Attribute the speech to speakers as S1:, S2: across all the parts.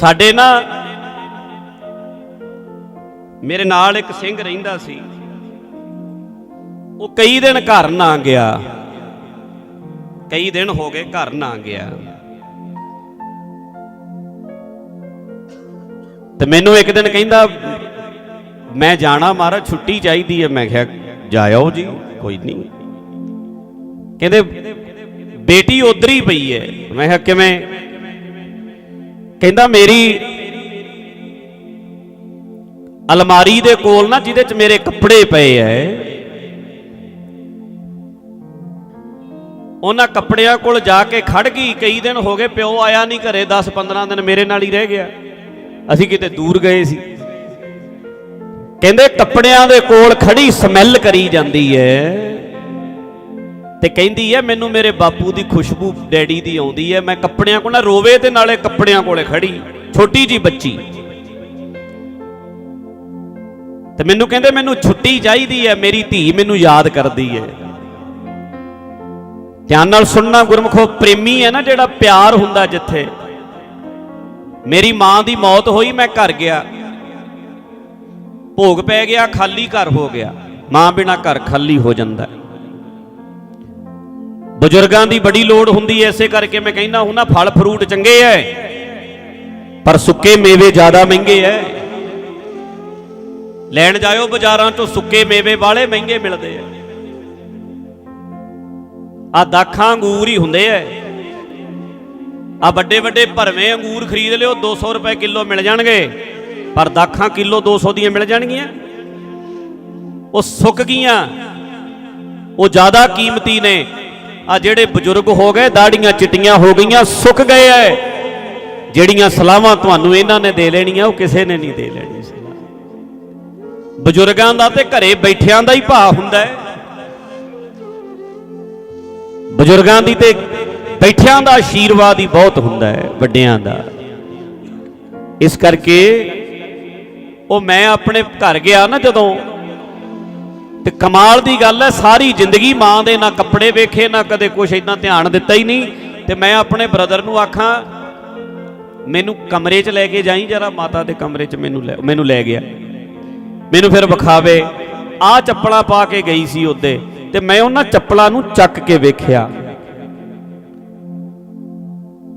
S1: ਸਾਡੇ ਨਾ ਮੇਰੇ ਨਾਲ ਇੱਕ ਸਿੰਘ ਰਹਿੰਦਾ ਸੀ। ਉਹ ਕਈ ਦਿਨ ਘਰ ਨਾ ਗਿਆ। ਕਈ ਦਿਨ ਹੋ ਗਏ ਘਰ ਨਾ ਗਿਆ। ਤੇ ਮੈਨੂੰ ਇੱਕ ਦਿਨ ਕਹਿੰਦਾ, ਮੈਂ ਜਾਣਾ ਮਹਾਰਾਜ, ਛੁੱਟੀ ਚਾਹੀਦੀ ਹੈ। ਮੈਂ ਕਿਹਾ, ਜਾਇਓ ਜੀ, ਕੋਈ ਨਹੀਂ। ਕਹਿੰਦੇ, ਬੇਟੀ ਉਧਰ ਹੀ ਪਈ ਹੈ। ਮੈਂ ਕਿਹਾ, ਕਿਵੇਂ? ਕਹਿੰਦਾ ਮੇਰੀ ਅਲਮਾਰੀ ਦੇ ਕੋਲ ਨਾ ਜਿਹਦੇ ਚ ਮੇਰੇ ਕੱਪੜੇ ਪਏ ਐ। ਉਹਨਾਂ ਕੱਪੜਿਆਂ ਕੋਲ ਜਾ ਕੇ ਖੜ ਗਈ, ਕਈ ਦਿਨ ਹੋ ਗਏ ਪਿਓ ਆਇਆ ਨਹੀਂ ਘਰੇ 10 15 ਦਿਨ ਮੇਰੇ ਨਾਲ ਹੀ ਰਹਿ ਗਿਆ। ਅਸੀਂ ਕਿਤੇ ਦੂਰ ਗਏ ਸੀ। ਕਹਿੰਦੇ ਕੱਪੜਿਆਂ ਦੇ ਕੋਲ ਖੜੀ ਸਮੈਲ ਕਰੀ ਜਾਂਦੀ ਐ। ਤੇ ਕਹਿੰਦੀ ਐ ਮੈਨੂੰ ਮੇਰੇ ਬਾਪੂ ਦੀ ਖੁਸ਼ਬੂ ਡੈਡੀ ਦੀ ਆਉਂਦੀ ਐ ਮੈਂ ਕੱਪੜਿਆਂ ਕੋਲ ਨਾ ਰੋਵੇ ਤੇ ਨਾਲੇ ਕੱਪੜਿਆਂ ਕੋਲੇ ਖੜੀ। ਛੋਟੀ ਜੀ ਬੱਚੀ। ਤੇ ਮੈਨੂੰ ਕਹਿੰਦੇ, ਮੈਨੂੰ ਛੁੱਟੀ ਚਾਹੀਦੀ ਐ ਮੇਰੀ ਧੀ ਮੈਨੂੰ ਯਾਦ ਕਰਦੀ ਐ ਧਿਆਨ ਨਾਲ ਸੁਣਨਾ, ਗੁਰਮਖੋ, ਪ੍ਰੇਮੀ ਹੈ ਨਾ ਜਿਹੜਾ ਪਿਆਰ ਹੁੰਦਾ ਜਿੱਥੇ। ਮੇਰੀ ਮਾਂ ਦੀ ਮੌਤ ਹੋਈ, ਮੈਂ ਘਰ ਗਿਆ। ਭੋਗ ਪੈ ਗਿਆ, ਖਾਲੀ ਘਰ ਹੋ ਗਿਆ। ਮਾਂ ਬਿਨਾ ਘਰ ਖਾਲੀ ਹੋ ਜਾਂਦਾ। ਹੈ। ਬਜ਼ੁਰਗਾਂ ਦੀ ਬੜੀ ਲੋੜ ਹੁੰਦੀ ਐ, ਇਸੇ ਕਰਕੇ ਮੈਂ ਕਹਿੰਦਾ ਹੁੰਦਾ ਫਲ ਫਰੂਟ ਚੰਗੇ ਐ, ਪਰ ਸੁੱਕੇ ਮੇਵੇ ਜ਼ਿਆਦਾ ਮਹਿੰਗੇ ਐ। ਲੈਣ ਜਾਇਓ ਬਾਜ਼ਾਰਾਂ ਚੋਂ ਸੁੱਕੇ ਮੇਵੇ, ਵਾਲੇ ਮਹਿੰਗੇ ਮਿਲਦੇ ਐ। ਆ ਦਾਖਾਂ ਅੰਗੂਰ ਹੀ ਹੁੰਦੇ ਐ। ਆ ਵੱਡੇ ਵੱਡੇ ਭਰਵੇਂ ਅੰਗੂਰ ਖਰੀਦ ਲਿਓ 200 ਰੁਪਏ ਕਿਲੋ ਮਿਲ ਜਾਣਗੇ, ਪਰ ਦਾਖਾਂ ਕਿਲੋ 200 ਦੀਆਂ ਮਿਲ ਜਾਣਗੀਆਂ। ਉਹ ਸੁੱਕ ਗਈਆਂ, ਉਹ ਜ਼ਿਆਦਾ ਕੀਮਤੀ ਨੇ। ਆ ਜਿਹੜੇ ਬਜ਼ੁਰਗ ਹੋ ਗਏ, ਦਾੜੀਆਂ ਚਿੱਟੀਆਂ ਹੋ ਗਈਆਂ, ਸੁੱਕ ਗਏ ਐ। ਜਿਹੜੀਆਂ ਸਲਾਹਾਂ ਤੁਹਾਨੂੰ ਇਹਨਾਂ ਨੇ ਦੇ ਲੈਣੀਆਂ, ਉਹ ਕਿਸੇ ਨੇ ਨਹੀਂ ਦੇ ਲੈਣੀ ਬਜ਼ੁਰਗਾਂ ਦਾ ਤੇ ਘਰੇ ਬੈਠਿਆਂ ਦਾ ਹੀ ਭਾਅ ਹੁੰਦਾ ਹੈ ਬਜ਼ੁਰਗਾਂ ਦੀ ਤੇ ਬੈਠਿਆਂ ਦਾ ਆਸ਼ੀਰਵਾਦ ਹੀ ਬਹੁਤ ਹੁੰਦਾ ਹੈ ਵੱਡਿਆਂ ਦਾ। ਇਸ ਕਰਕੇ ਉਹ ਮੈਂ ਆਪਣੇ ਘਰ ਗਿਆ ਨਾ ਜਦੋਂ ਤੇ ਕਮਾਲ ਦੀ ਗੱਲ ਹੈ, ਸਾਰੀ ਜ਼ਿੰਦਗੀ ਮਾਂ ਦੇ ਨਾ ਕੱਪੜੇ ਵੇਖੇ, ਨਾ ਕਦੇ ਕੁਛ ਇਦਾਂ ਧਿਆਨ ਦਿੱਤਾ ਹੀ ਨਹੀਂ। ਤੇ ਮੈਂ ਆਪਣੇ ਬ੍ਰਦਰ ਨੂੰ ਆਖਾਂ, ਮੈਨੂੰ ਕਮਰੇ 'ਚ ਲੈ ਕੇ ਜਾਈ, ਜਰਾ ਮਾਤਾ ਦੇ ਕਮਰੇ 'ਚ ਮੈਨੂੰ ਲੈ ਮੈਨੂੰ ਲੈ ਗਿਆ। ਮੈਨੂੰ ਫਿਰ ਵਿਖਾਵੇ ਆ ਚੱਪਲਾਂ ਪਾ ਕੇ ਗਈ ਸੀ ਉਹਦੇ, ਤੇ ਮੈਂ ਉਹਨਾਂ ਚੱਪਲਾਂ ਨੂੰ ਚੱਕ ਕੇ ਵੇਖਿਆ।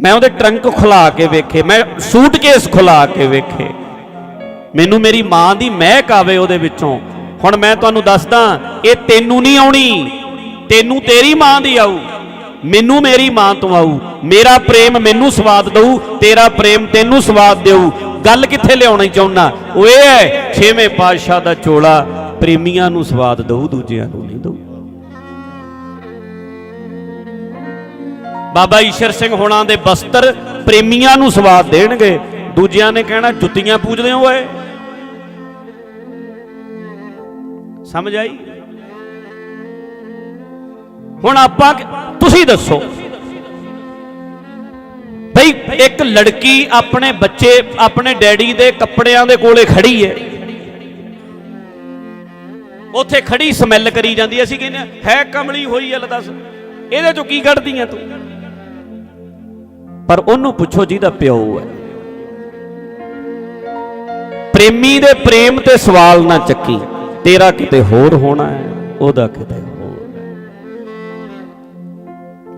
S1: ਮੈਂ ਉਹਦੇ ਟਰੰਕ ਖੁਲਾ ਕੇ ਵੇਖੇ, ਮੈਂ ਸੂਟਕੇਸ ਖੁਲਾ ਕੇ ਵੇਖੇ। ਮੈਨੂੰ ਮੇਰੀ ਮਾਂ ਦੀ ਮਹਿਕ ਆਵੇ ਉਹਦੇ ਵਿੱਚੋਂ ਹੁਣ ਮੈਂ ਤੁਹਾਨੂੰ ਦੱਸਦਾ, ਇਹ ਤੈਨੂੰ ਨਹੀਂ ਆਉਣੀ, ਤੈਨੂੰ ਤੇਰੀ ਮਾਂ ਦੀ ਆਊ, ਮੈਨੂੰ ਮੇਰੀ ਮਾਂ ਤੋਂ ਆਊ, ਮੇਰਾ ਪ੍ਰੇਮ ਮੈਨੂੰ ਸਵਾਦ ਦਊ, ਤੇਰਾ ਪ੍ਰੇਮ ਤੈਨੂੰ ਸਵਾਦ ਦੇਊ। ਗੱਲ ਕਿੱਥੇ ਲਿਆਉਣੀ ਚਾਹੁੰਨਾ? ਉਹ ਇਹ ਹੈ, ਛੇਵੇਂ ਪਾਤਸ਼ਾਹ ਦਾ ਚੋਲਾ ਪ੍ਰੇਮੀਆਂ ਨੂੰ ਸਵਾਦ ਦਊ, ਦੂਜਿਆਂ ਨੂੰ ਨਹੀਂ ਦਊ। ਬਾਬਾ ਈਸ਼ਰ ਸਿੰਘ ਹੋਣਾ ਦੇ ਬਸਤਰ ਪ੍ਰੇਮੀਆਂ ਨੂੰ ਸਵਾਦ ਦੇਣਗੇ। ਦੂਜਿਆਂ ਨੇ ਕਹਿਣਾ, ਜੁੱਤੀਆਂ ਪੂਜਦੇ ਹੋ ਓਏ। ਸਮਝ ਆਈ? ਹੁਣ ਆਪਾਂ ਤੁਸੀਂ ਦੱਸੋ। ਭਈ ਇੱਕ ਲੜਕੀ ਆਪਣੇ ਬੱਚੇ ਆਪਣੇ ਡੈਡੀ ਦੇ ਕੱਪੜਿਆਂ ਦੇ ਕੋਲੇ ਖੜੀ ਹੈ ਉੱਥੇ ਖੜੀ ਸਮੈਲ ਕਰੀ ਜਾਂਦੀ ਅਸੀਂ ਕਹਿੰਦੇ ਹਾਂ, ਹੈ ਕਮਲੀ ਹੋਈ ਐ ਦੱਸ। ਇਹਦੇ ਚੋਂ ਕੀ ਕੱਢਦੀ ਆ ਤੂੰ? ਪਰ ਉਹਨੂੰ ਪੁੱਛੋ ਜਿਹਦਾ ਪਿਓ ਹੈ ਪ੍ਰੇਮੀ ਦੇ ਪ੍ਰੇਮ ਤੇ ਸਵਾਲ ਨਾ ਚੱਕੀ। ਤੇਰਾ ਕਿਤੇ ਹੋਰ ਹੋਣਾ ਹੈ, ਉਹਦਾ ਕਿਤੇ ਹੋਰ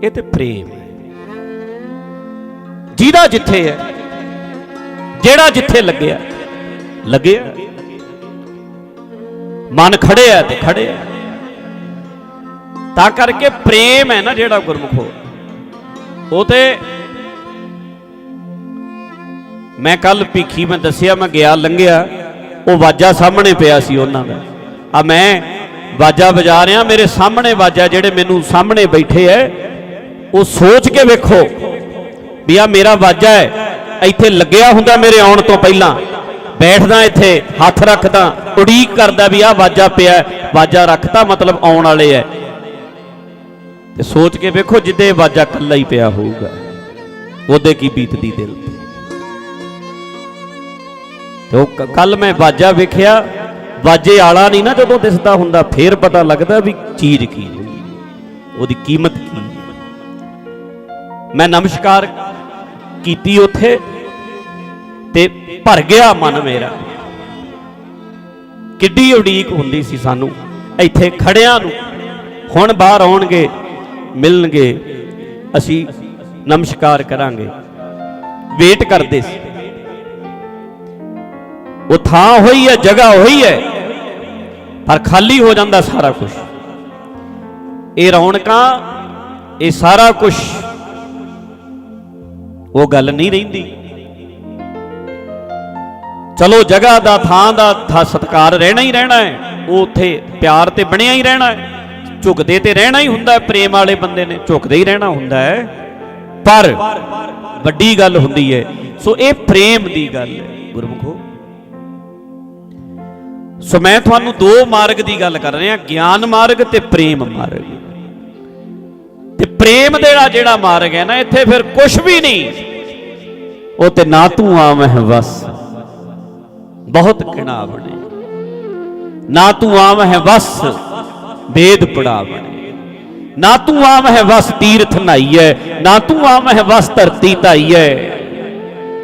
S1: ਇਹ ਤੇ ਪ੍ਰੇਮ ਹੈ। ਜਿਹਦਾ ਜਿੱਥੇ ਹੈ, ਜਿਹੜਾ ਜਿੱਥੇ ਲੱਗਿਆ ਲੱਗਿਆ। ਮਨ ਖੜਿਆ ਤੇ ਖੜਿਆ ਤਾਂ ਕਰਕੇ ਪ੍ਰੇਮ ਹੈ ਨਾ ਜਿਹੜਾ ਗੁਰਮੁਖੋ ਉਹ ਤੇ ਮੈਂ ਕੱਲ ਭੀਖੀ ਮੈਂ ਦੱਸਿਆ, ਮੈਂ ਗਿਆ ਲੰਘਿਆ, ਉਹ ਵਾਜਾ ਸਾਹਮਣੇ ਪਿਆ ਸੀ ਉਹਨਾਂ ਦਾ। ਆ ਮੈਂ ਵਾਜਾ ਵਜਾ ਰਿਹਾ, ਮੇਰੇ ਸਾਹਮਣੇ ਵਾਜਾ ਜਿਹੜੇ ਮੈਨੂੰ ਸਾਹਮਣੇ ਬੈਠੇ ਐ, ਉਹ ਸੋਚ ਕੇ ਵੇਖੋ ਵੀ ਆ ਮੇਰਾ ਵਾਜਾ ਹੈ ਇੱਥੇ ਲੱਗਿਆ ਹੁੰਦਾ ਮੇਰੇ ਆਉਣ ਤੋਂ ਪਹਿਲਾਂ। ਬੈਠਦਾ ਇੱਥੇ, ਹੱਥ ਰੱਖਦਾ, ਉਡੀਕ ਕਰਦਾ ਵੀ ਆ ਵਾਜਾ ਪਿਆ ਵਾਜਾ ਰੱਖਤਾ ਮਤਲਬ ਆਉਣ ਵਾਲੇ ਐ। ਤੇ ਸੋਚ ਕੇ ਵੇਖੋ ਜਿੱਦੇ ਵਾਜਾ ਕੱਲਾ ਹੀ ਪਿਆ ਹੋਊਗਾ, ਉਹਦੇ ਕੀ ਬੀਤਦੀ ਦਿਲ ਤੇ। ਉਹ ਕੱਲ ਮੈਂ ਵਾਜਾ ਵੇਖਿਆ ਵਾਜੇ ਆਲਾ ਨਹੀਂ ਨਾ ਜਦੋਂ ਦਿਸਦਾ ਹੁੰਦਾ, ਫੇਰ ਪਤਾ ਲੱਗਦਾ ਵੀ ਚੀਜ਼ ਕੀ ਉਹਦੀ ਕੀਮਤ ਕੀ ਮੈਂ ਨਮਸਕਾਰ ਕੀਤੀ ਉੱਥੇ ਤੇ ਭਰ ਗਿਆ ਮਨ ਮੇਰਾ। ਕਿੱਡੀ ਉਡੀਕ ਹੁੰਦੀ ਸੀ ਸਾਨੂੰ। ਇੱਥੇ ਖੜਿਆਂ ਨੂੰ ਹੁਣ ਬਾਹਰ ਆਉਣਗੇ, ਮਿਲਣਗੇ, ਅਸੀਂ ਨਮਸਕਾਰ ਕਰਾਂਗੇ। ਵੇਟ ਕਰਦੇ ਸੀ। ਉਹ ਥਾਂ ਹੋਈ ਹੈ, ਜਗ੍ਹਾ ਹੋਈ ਹੈ। ਪਰ ਖਾਲੀ ਹੋ ਜਾਂਦਾ ਸਾਰਾ ਕੁਝ ਇਹ ਰੌਣਕਾਂ, ਇਹ ਸਾਰਾ ਕੁਝ ਉਹ ਗੱਲ ਨਹੀਂ ਰਹਿੰਦੀ। ਚਲੋ ਜਗ੍ਹਾ ਦਾ, ਥਾਂ ਦਾ, ਥਾ ਸਤਕਾਰ ਰਹਿਣਾ ਹੀ ਰਹਿਣਾ ਹੈ। ਉਹ ਉੱਥੇ ਪਿਆਰ ਤੇ ਬਣਿਆ ਹੀ ਰਹਿਣਾ ਹੈ। ਝੁਕਦੇ ਤੇ ਰਹਿਣਾ ਹੀ ਹੁੰਦਾ ਹੈ, ਪ੍ਰੇਮ ਵਾਲੇ ਬੰਦੇ ਨੇ ਝੁਕਦੇ ਹੀ ਰਹਿਣਾ ਹੁੰਦਾ ਹੈ। ਪਰ ਵੱਡੀ ਗੱਲ ਹੁੰਦੀ ਹੈ, ਸੋ ਇਹ ਪ੍ਰੇਮ ਦੀ ਗੱਲ ਹੈ, ਗੁਰਮੁਖੋ। ਸੋ ਮੈਂ ਤੁਹਾਨੂੰ ਦੋ ਮਾਰਗ ਦੀ ਗੱਲ ਕਰ ਰਿਹਾ, ਗਿਆਨ ਮਾਰਗ ਤੇ ਪ੍ਰੇਮ ਮਾਰਗ। ਤੇ ਪ੍ਰੇਮ ਦਾ ਜਿਹੜਾ ਮਾਰਗ ਹੈ ਨਾ, ਇੱਥੇ ਫਿਰ ਕੁਝ ਵੀ ਨਹੀਂ। ਉਹ ਤੇ ਨਾ ਤੂੰ ਆਵਹਿ ਵਸ। ਬਹੁਤ ਕਿਣਾ ਬਣੇ ਨਾ ਤੂੰ ਆਵਹਿ ਵਸ ਵੇਦ ਪੜਾਵਣੇ। ਨਾ ਤੂੰ ਆਵਹਿ ਵਸ, ਤੀਰਥ ਨਾਈਐ। ਨਾ ਤੂੰ ਆਵਹਿ ਵਸ, ਧਰਤੀ ਧਾਈਐ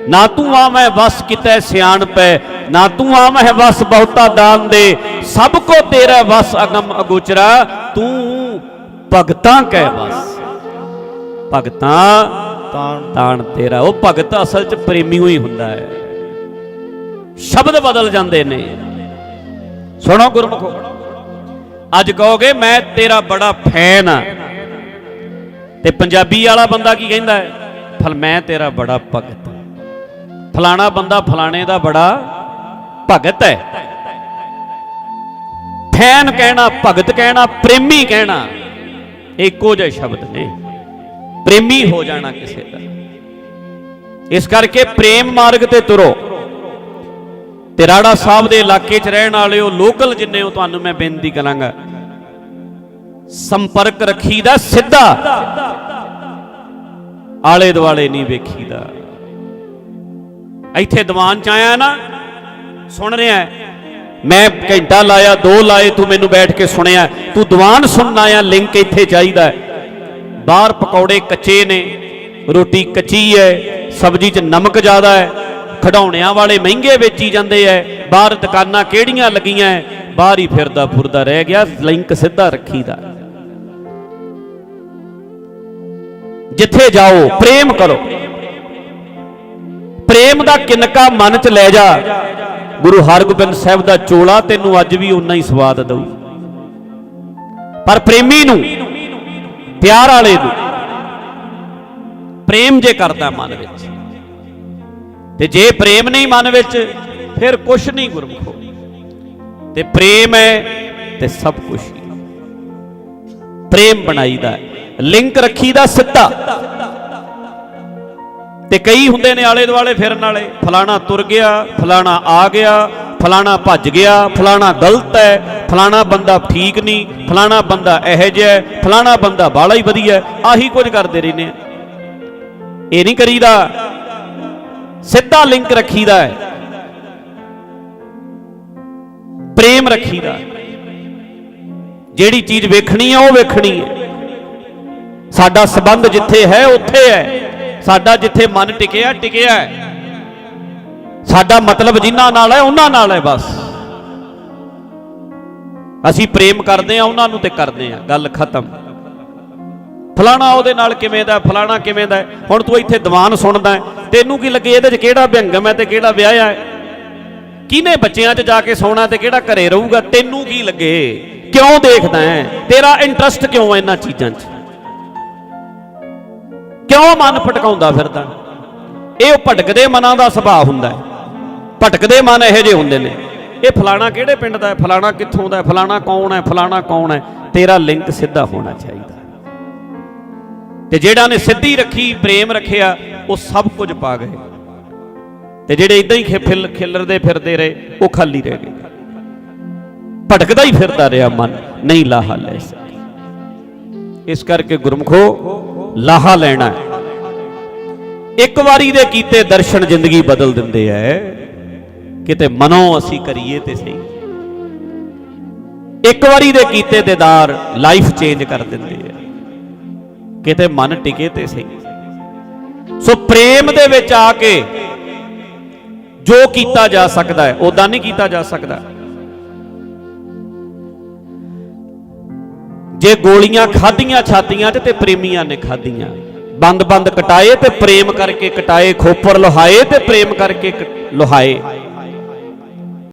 S1: ਨਾ ਤੂੰ ਆਵਹਿ ਵਸ, ਕਿਤੇ ਸਿਆਣ ਪੈ ਨਾ ਤੂੰ ਆਵਹਿ ਵਸ ਬਹੁਤਾ ਦਾਨ ਦੇ ਸਭ ਕੋ ਤੇਰਾ ਵਸ ਅਗਮ ਅਗੋਚਰਾ ਤੂੰ ਭਗਤਾਂ ਕਹਿ ਵਸ। ਭਗਤਾਂ
S2: ਤਾਣ।
S1: ਤਾਣ ਤੇਰਾ ਉਹ ਭਗਤ ਅਸਲ ਚ ਪ੍ਰੇਮੀ ਹੀ ਹੁੰਦਾ ਹੈ। ਸ਼ਬਦ ਬਦਲ ਜਾਂਦੇ ਨੇ। ਸੁਣੋ ਗੁਰਮੁਖੋ ਅੱਜ ਕਹੋਗੇ ਮੈਂ ਤੇਰਾ ਬੜਾ ਫੈਨ ਆ। ਤੇ ਪੰਜਾਬੀ ਵਾਲਾ ਬੰਦਾ ਕੀ ਕਹਿੰਦਾ ਹੈ? ਫਲ ਮੈਂ ਤੇਰਾ ਬੜਾ ਭਗਤ ਹਾਂ। ਫਲਾਣਾ ਬੰਦਾ ਫਲਾਣੇ ਦਾ ਬੜਾ ਭਗਤ ਹੈ। ਫੈਨ ਕਹਿਣਾ, ਭਗਤ ਕਹਿਣਾ, ਪ੍ਰੇਮੀ ਕਹਿਣਾ, ਇੱਕੋ ਜਿਹੇ ਸ਼ਬਦ ਨੇ। ਪ੍ਰੇਮੀ ਹੋ ਜਾਣਾ ਕਿਸੇ ਦਾ। ਇਸ ਕਰਕੇ ਪ੍ਰੇਮ ਮਾਰਗ ਤੇ ਤੁਰੋ। ਤੇ ਰਾੜਾ ਸਾਹਿਬ ਦੇ ਇਲਾਕੇ 'ਚ ਰਹਿਣ ਵਾਲੇ ਵਾਲਿਓ ਲੋਕਲ ਜਿੰਨੇ ਹੋ, ਤੁਹਾਨੂੰ ਮੈਂ ਬੇਨਤੀ ਕਰਾਂਗਾ। ਸੰਪਰਕ ਰੱਖੀਦਾ, ਸਿੱਧਾ। ਆਲੇ ਦੁਆਲੇ ਨਹੀਂ ਵੇਖੀਦਾ। ਇੱਥੇ ਦੀਵਾਨ ਚ ਆਇਆ ਨਾ ਸੁਣ ਰਿਹਾ ਹੈ। ਮੈਂ ਘੰਟਾ ਲਾਇਆ, ਦੋ ਲਾਏ, ਤੂੰ ਮੈਨੂੰ ਬੈਠ ਕੇ ਸੁਣਿਆ ਤੂੰ ਦੀਵਾਨ ਸੁਣਨਾ ਆ ਲਿੰਕ ਇੱਥੇ ਚਾਹੀਦਾ ਹੈ। ਬਾਹਰ ਪਕੌੜੇ ਕੱਚੇ ਨੇ, ਰੋਟੀ ਕੱਚੀ ਹੈ, ਸਬਜ਼ੀ 'ਚ ਨਮਕ ਜ਼ਿਆਦਾ ਹੈ ਖਡਾਉਣਿਆਂ ਵਾਲੇ ਮਹਿੰਗੇ ਵੇਚੀ ਜਾਂਦੇ ਐ ਬਾਹਰ ਦੁਕਾਨਾਂ ਕਿਹੜੀਆਂ ਲੱਗੀਆਂ ਐ? ਬਾਹਰ ਹੀ ਫਿਰਦਾ ਫੁਰਦਾ ਰਹਿ ਗਿਆ, ਲਿੰਕ ਸਿੱਧਾ ਰੱਖੀਦਾ ਜਿੱਥੇ ਜਾਓ, ਪ੍ਰੇਮ ਕਰੋ ਪ੍ਰੇਮ ਦਾ ਕਿਨਕਾ ਮਨ 'ਚ ਲੈ ਜਾ ਗੁਰੂ ਹਰਗੋਬਿੰਦ ਸਾਹਿਬ ਦਾ ਚੋਲਾ ਤੈਨੂੰ ਅੱਜ ਵੀ ਉਨਾ ਹੀ ਸਵਾਦ ਦਊ। ਪਰ ਪ੍ਰੇਮੀ ਨੂੰ, ਪਿਆਰ ਵਾਲੇ ਨੂੰ ਪ੍ਰੇਮ ਜੇ ਕਰਦਾ ਮਨ ਵਿੱਚ, ਤੇ ਜੇ ਪ੍ਰੇਮ ਨਹੀਂ ਮਨ ਵਿੱਚ, ਫਿਰ ਕੁਛ ਨਹੀਂ ਗੁਰਮੁਖੋ ਤੇ ਪ੍ਰੇਮ ਹੈ ਤੇ ਸਭ ਕੁਝ ਪ੍ਰੇਮ ਬਣਾਈਦਾ ਲਿੰਕ ਰੱਖੀਦਾ ਸਿੱਧਾ। ਤੇ ਕਈ ਹੁੰਦੇ ਨੇ ਆਲੇ ਦੁਆਲੇ ਫਿਰਨ ਵਾਲੇ। ਫਲਾਣਾ ਤੁਰ ਗਿਆ, ਫਲਾਣਾ ਆ ਗਿਆ, ਫਲਾਣਾ ਭੱਜ ਗਿਆ, ਫਲਾਣਾ ਗਲਤ ਹੈ, ਫਲਾਣਾ ਬੰਦਾ ਠੀਕ ਨਹੀਂ, ਫਲਾਣਾ ਬੰਦਾ ਇਹੋ ਜਿਹਾ ਫਲਾਣਾ ਬੰਦਾ ਬਾਲਾ ਹੀ ਵਧੀਆ ਆਹੀ ਕੁਝ ਕਰਦੇ ਰਹਿੰਦੇ ਆ। ਇਹ ਨਹੀਂ ਕਰੀਦਾ, ਸਿੱਧਾ ਲਿੰਕ ਰੱਖੀਦਾ ਹੈ। ਪ੍ਰੇਮ ਰੱਖੀਦਾ ਜਿਹੜੀ ਚੀਜ਼ ਵੇਖਣੀ ਹੈ ਉਹ ਵੇਖਣੀ ਹੈ। ਸਾਡਾ ਸਬੰਧ ਜਿੱਥੇ ਹੈ, ਉੱਥੇ ਹੈ। ਸਾਡਾ ਜਿੱਥੇ ਮਨ ਟਿਕਿਆ ਟਿਕਿਆ ਸਾਡਾ ਮਤਲਬ ਜਿਨ੍ਹਾਂ ਨਾਲ ਹੈ, ਉਹਨਾਂ ਨਾਲ ਹੈ ਬਸ। ਅਸੀਂ ਪ੍ਰੇਮ ਕਰਦੇ ਆ ਉਹਨਾਂ ਨੂੰ ਤੇ ਕਰਦੇ ਆ ਗੱਲ ਖਤਮ। ਫਲਾਣਾ ਉਹਦੇ ਨਾਲ ਕਿਵੇਂ ਦਾ, ਫਲਾਣਾ ਕਿਵੇਂ ਦਾ ਹੁਣ ਤੂੰ ਇੱਥੇ ਦੀਵਾਨ ਸੁਣਦਾ ਤੈਨੂੰ ਕੀ ਲੱਗੇ ਇਹਦੇ 'ਚ ਕਿਹੜਾ ਵਿਅੰਗਮ ਹੈ ਤੇ ਕਿਹੜਾ ਵਿਆਹ ਹੈ? ਕਿਹਨੇ ਬੱਚਿਆਂ 'ਚ ਜਾ ਕੇ ਸੌਣਾ ਤੇ ਕਿਹੜਾ ਘਰੇ ਰਹੂਗਾ? ਤੈਨੂੰ ਕੀ ਲੱਗੇ? ਕਿਉਂ ਦੇਖਦਾ ਹੈ? ਤੇਰਾ ਇੰਟਰਸਟ ਕਿਉਂ ਹੈ ਇਹਨਾਂ ਚੀਜ਼ਾਂ 'ਚ? ਕਿਉਂ ਮਨ ਭਟਕਾਉਂਦਾ ਫਿਰਦਾ? ਇਹ ਉਹ ਭਟਕਦੇ ਮਨਾਂ ਦਾ ਸੁਭਾਅ ਹੁੰਦਾ ਹੈ। ਭਟਕਦੇ ਮਨ ਇਹੋ ਜਿਹੇ ਹੁੰਦੇ ਨੇ। ਇਹ ਫਲਾਣਾ ਕਿਹੜੇ ਪਿੰਡ ਦਾ ਹੈ? ਫਲਾਣਾ ਕਿੱਥੋਂ ਦਾ ਹੈ? ਫਲਾਣਾ ਕੌਣ ਹੈ? ਫਲਾਣਾ ਕੌਣ ਹੈ? ਤੇਰਾ ਲਿੰਕ ਸਿੱਧਾ ਹੋਣਾ ਚਾਹੀਦਾ। ਤੇ ਜਿਹੜਾ ਨੇ ਸਿੱਧੀ ਰੱਖੀ, ਪ੍ਰੇਮ ਰੱਖਿਆ, ਉਹ ਸਭ ਕੁਝ ਪਾ ਗਏ। ਤੇ ਜਿਹੜੇ ਇਦਾਂ ਹੀ ਖਿਲ ਖਿਲਰਦੇ ਫਿਰਦੇ ਰਹੇ, ਉਹ ਖਾਲੀ ਰਹਿ ਗਏ। ਭਟਕਦਾ ਹੀ ਫਿਰਦਾ ਰਿਹਾ ਮਨ, ਨਹੀਂ ਲਾਹਾ ਲੈ ਸਕੇ ਇਸ ਕਰਕੇ ਗੁਰਮਖੋ ਲਾਹਾ ਲੈਣਾ ਹੈ। ਇੱਕ ਵਾਰੀ ਦੇ ਕੀਤੇ ਦਰਸ਼ਨ ਜ਼ਿੰਦਗੀ ਬਦਲ ਦਿੰਦੇ ਐ। ਕਿਤੇ ਮਨੋਂ ਅਸੀਂ ਕਰੀਏ ਤੇ ਸਹੀ। ਇੱਕ ਵਾਰੀ ਦੇ ਕੀਤੇ ਦੇਦਾਰ ਲਾਈਫ ਚੇਂਜ ਕਰ ਦਿੰਦੇ ਐ। ਕਿਤੇ ਮਨ ਟਿਕੇ ਤੇ ਸਹੀ। ਸੋ ਪ੍ਰੇਮ ਦੇ ਵਿੱਚ ਆ ਕੇ ਜੋ ਕੀਤਾ ਜਾ ਸਕਦਾ ਹੈ ਉਦਾਂ ਨਹੀਂ ਕੀਤਾ ਜਾ ਸਕਦਾ। ਜੇ ਗੋਲੀਆਂ ਖਾਧੀਆਂ ਛਾਤੀਆਂ 'ਚ ਤੇ ਪ੍ਰੇਮੀਆਂ ਨੇ ਖਾਧੀਆਂ। ਬੰਦ ਬੰਦ ਕਟਾਏ ਤੇ ਪ੍ਰੇਮ ਕਰਕੇ ਕਟਾਏ, ਖੋਪਰ ਲੋਹਾਏ ਤੇ ਪ੍ਰੇਮ ਕਰਕੇ ਕ- ਲੋਹਾਏ।